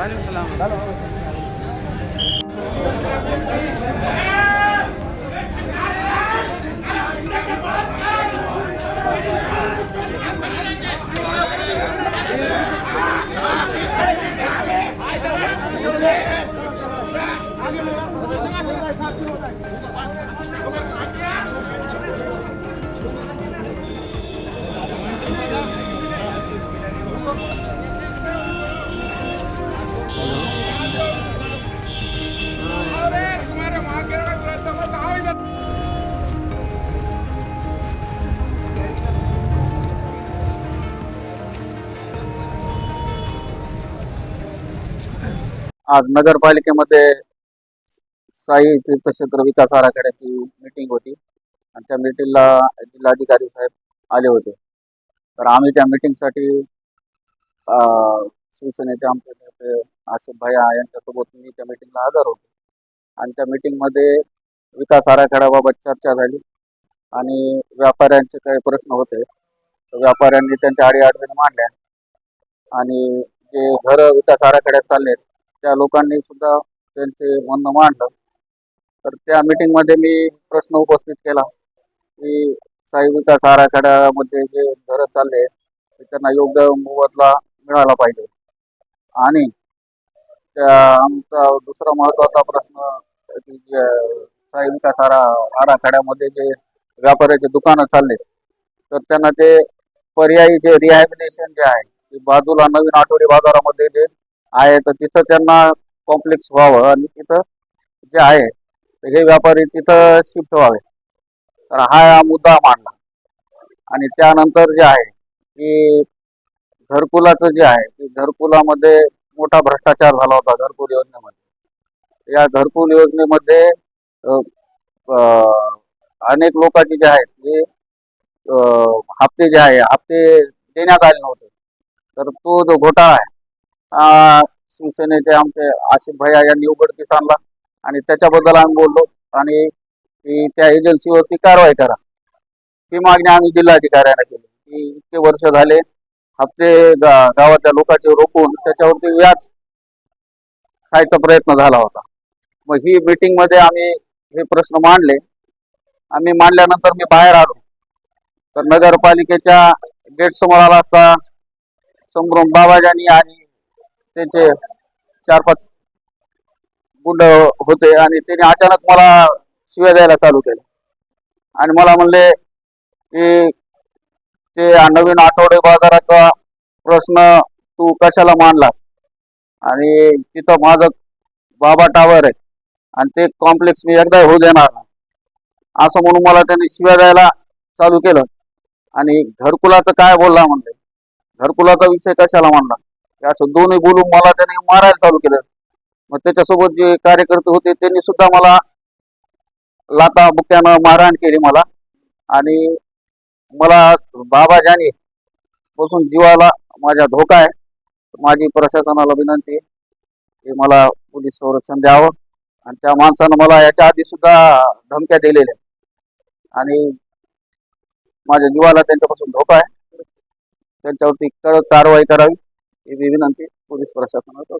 وعليكم السلام आज नगरपालिकेमध्ये साई तीर्थक्षेत्र विकास आराखड्याची मीटिंग होती. आणि त्या मीटिंगला जिल्हाधिकारी साहेब आले होते. तर आम्ही त्या मीटिंगसाठी शिवसेनेचे आमचे नेते आसिफ भैया यांच्यासोबत मी त्या मीटिंगला हजर होतो. आणि त्या मीटिंगमध्ये विकास आराखड्याबाबत चर्चा झाली. आणि व्यापाऱ्यांचे काही प्रश्न होते. तर व्यापाऱ्यांनी त्यांच्या अडीअडचणी मांडल्या. आणि जे घर विकास आराखड्यात चालले त्या लोकांनी सुद्धा त्यांचे म्हणणं मांडलं. तर त्या मीटिंगमध्ये मी प्रश्न उपस्थित केला की साई विकास आराखड्यामध्ये जे घरं चालले ते त्यांना योग्य मोबदला मिळाला पाहिजे. आणि त्या आमचा दुसरा महत्त्वाचा प्रश्न जे साई विकास आरा आराखड्यामध्ये जे व्यापाऱ्याचे दुकानं चालले तर त्यांना ते पर्यायी जे रिहॅबिलेशन जे आहे ते बाजूला नवीन आठवडी बाजारामध्ये जे आहे तर तिथं त्यांना कॉम्प्लेक्स व्हावं आणि तिथं जे आहे हे व्यापारी तिथं शिफ्ट व्हावे. तर हा मुद्दा मांडला. आणि त्यानंतर जे आहे की घरकुलाचं जे आहे की घरकुलामध्ये मोठा भ्रष्टाचार झाला होता घरकुल योजनेमध्ये. या घरकुल योजनेमध्ये अनेक लोकांचे जे आहेत ते हप्ते जे आहे हप्ते देण्यात आले नव्हते. तर तो जो घोटाळा आहे शिवसेनेचे आमचे आशिफ भैया यांनी उघडकीस आणला आणि त्याच्याबद्दल आम्ही बोललो. आणि त्या एजन्सीवरती कारवाई करा. ही मागणी आम्ही जिल्हाधिकाऱ्यांना केली. की इतके वर्ष झाले हप्ते गा- गावातल्या लोकांचे रोखून त्याच्यावरती व्याज खायचा प्रयत्न झाला होता. मग ही मीटिंगमध्ये आम्ही हे प्रश्न मांडले. आम्ही मांडल्यानंतर मी बाहेर आलो. तर नगरपालिकेच्या गेट समोर आला असता संभ्रम बाबाजानी आणि त्यांचे चार पाच गुंड होते आणि त्याने अचानक मला शिव्या द्यायला चालू केलं. आणि मला म्हणले की ते नवीन आठवडे बाजाराचा प्रश्न तू कशाला मांडलास? आणि तिथं माझं बाबा टावर आहे आणि ते कॉम्प्लेक्स मी एकदा होऊ देणार असं म्हणून मला त्यांनी शिव्या द्यायला चालू केलं. आणि घरकुलाचं काय बोलला म्हणले? घरकुलाचा विषय कशाला मांडला? असं दोन्ही बोलून मला त्यांनी मारायला चालू केलं. मग त्याच्यासोबत जे कार्यकर्ते होते त्यांनी सुद्धा मला लाता बुक्यानं मारहाण केली मला. आणि मला बाबा जानी पासून जीवाला माझ्या धोका आहे. माझी प्रशासनाला विनंती आहे की मला पोलीस संरक्षण द्यावं. आणि त्या माणसानं मला याच्या आधी सुद्धा धमक्या दिलेल्या. आणि माझ्या जीवाला त्यांच्यापासून धोका आहे. त्यांच्यावरती कडक कारवाई करावी. ఇది విನಂತಿ ಪೊಲೀಸ್ ಪ್ರಶಾಸನಕ್ಕೆ